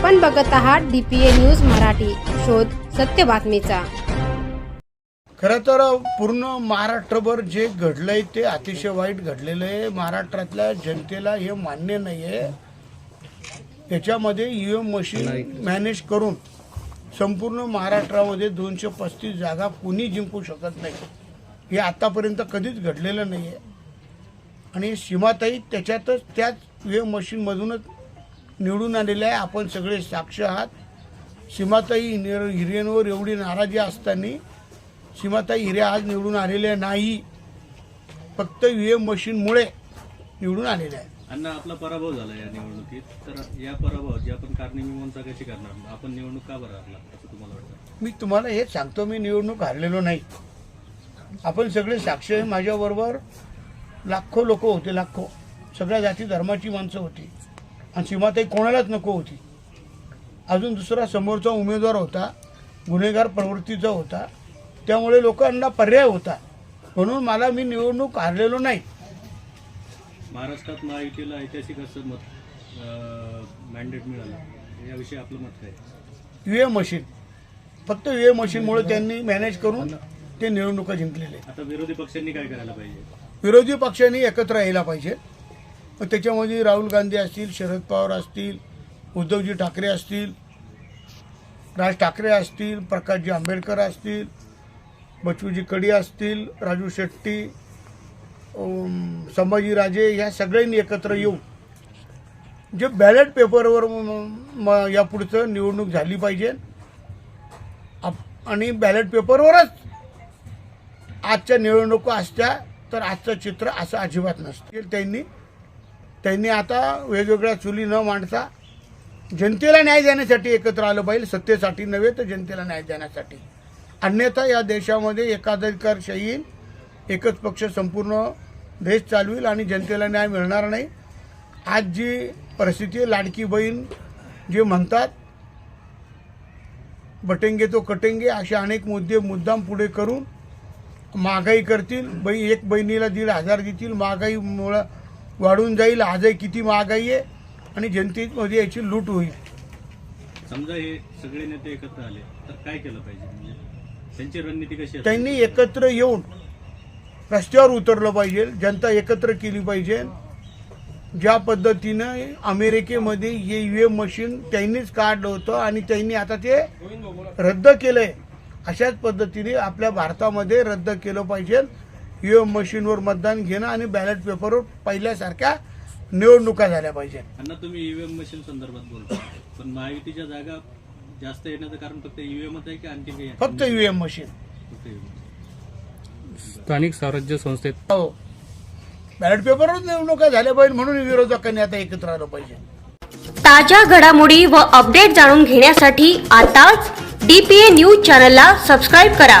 आपण बघत आहात डीपीए न्यूज मराठी. शोध सत्य बातमीचा. खरं तर पूर्ण महाराष्ट्रभर जे घडलंय ते अतिशय वाईट घडलेलं आहे. महाराष्ट्रातल्या जनतेला हे मान्य नाही आहे त्याच्यामध्ये ई एम मशीन मॅनेज करून संपूर्ण महाराष्ट्रामध्ये दोनशे पस्तीस जागा कुणी जिंकू शकत नाही हे आतापर्यंत कधीच घडलेलं नाही आहे आणि सीमाताई त्याच्यातच त्याच ई एम मशीनमधूनच निवडून आलेल्या आहे. आपण सगळे साक्ष आहात. सीमाताई हिरे हिरेंवर एवढी नाराजी असताना सीमाताई हिरे आज निवडून आलेल्या नाही. फक्त व्ही एम मशीनमुळे निवडून आलेल्या आहे. अण्णा आपला पराभव झाला या निवडणुकीत. तर या पराभवाची आपण कारणी कशी करणार? आपण निवडणूक का बरं हरला असं तुम्हाला वाटतं? मी तुम्हाला हेच सांगतो मी निवडणूक हारलेलो नाही. आपण सगळे साक्ष माझ्याबरोबर लाखो लोक होते लाखो. सगळ्या जाती धर्माची माणसं होती. आणि सीमाताई कोणालाच नको होती. अजून दुसरा समोरचा उमेदवार होता गुन्हेगार प्रवृत्तीचा होता. त्यामुळे लोकांना पर्याय होता. म्हणून मला मी निवडणूक हारलेलो नाही. महाराष्ट्रात महायुतीला ऐतिहासिक असं मत मॅन्डेट मिळालं. याविषयी आपलं मत काय? M machine. फक्त व्ही एम मशीनमुळे त्यांनी मॅनेज करून ते निवडणुका जिंकलेले. आता विरोधी पक्षांनी काय करायला पाहिजे? विरोधी पक्षांनी एकत्र यायला पाहिजे. मग त्याच्यामध्ये राहुल गांधी असतील शरद पवार असतील उद्धवजी ठाकरे असतील राज ठाकरे असतील प्रकाशजी आंबेडकर असतील बच्चूजी कडी असतील राजू शेट्टी संभाजीराजे ह्या सगळ्यांनी एकत्र येऊन जे बॅलेट पेपरवर म- यापुढचं निवडणूक झाली पाहिजे. आप- आणि बॅलेट पेपरवरच आजच्या निवडणुका असत्या तर आजचं चित्र असं अजिबात नसतील त्यांनी त्यांनी आता वेगवेगळ्या चुली न मांडता जनतेला न्याय देण्यासाठी एकत्र आलं पाहिजे. सत्तेसाठी नव्हे तर जनतेला न्याय देण्यासाठी. अन्यथा या देशामध्ये एकाधिकारशाही येईल एकच पक्ष संपूर्ण देश चालवेल आणि जनतेला न्याय मिळणार नाही. आज जी परिस्थिती आहे लाडकी बहीण जे म्हणतात बटेंगे तो कटेंगे असे अनेक मुद्दे मुद्दाम पुढे करून महागाई करतील. बाई एक बहिणीला दीड हजार देतील. महागाईमुळं वाढून जाईल आजही किती महागाई आहे आणि जनतेमध्ये याची लूट होईल. समजा हे सगळे नेते एकत्र आले तर काय केलं पाहिजे? म्हणजे त्यांची रणनीती कशी असेल? त्यांनी एकत्र येऊन रस्त्यावर उतरलं पाहिजे जनता एकत्र केली पाहिजे. ज्या पद्धतीनं अमेरिकेमध्ये हे यू एम मशीन त्यांनीच काढलं होतं आणि त्यांनी आता ते रद्द केलंय. अशाच पद्धतीने आपल्या भारतामध्ये रद्द केलं पाहिजे. यू एम मशीनवर मतदान घेणं आणि बॅलेट पेपरवर पहिल्यासारख्या निवडणुका झाल्या पाहिजे अण्णा तुम्ही ईव्हीएम मशीन संदर्भात बोलता. पण महायुतीच्या जागा जास्त येण्याचं कारण फक्त ईव्हीएमच आहे की आणखी काही आहे? फक्त यू एम मशीन फक्त EVM. स्थानिक स्वराज्य संस्थेत हो. बॅलेट पेपरवरच निवडणुका झाल्या पाहिजे म्हणून विरोधकांनी आता एकत्र आलं पाहिजे ताज्या घडामोडी व अपडेट जाणून घेण्यासाठी आताच डीपीए न्यूज चॅनलला सबस्क्राईब करा.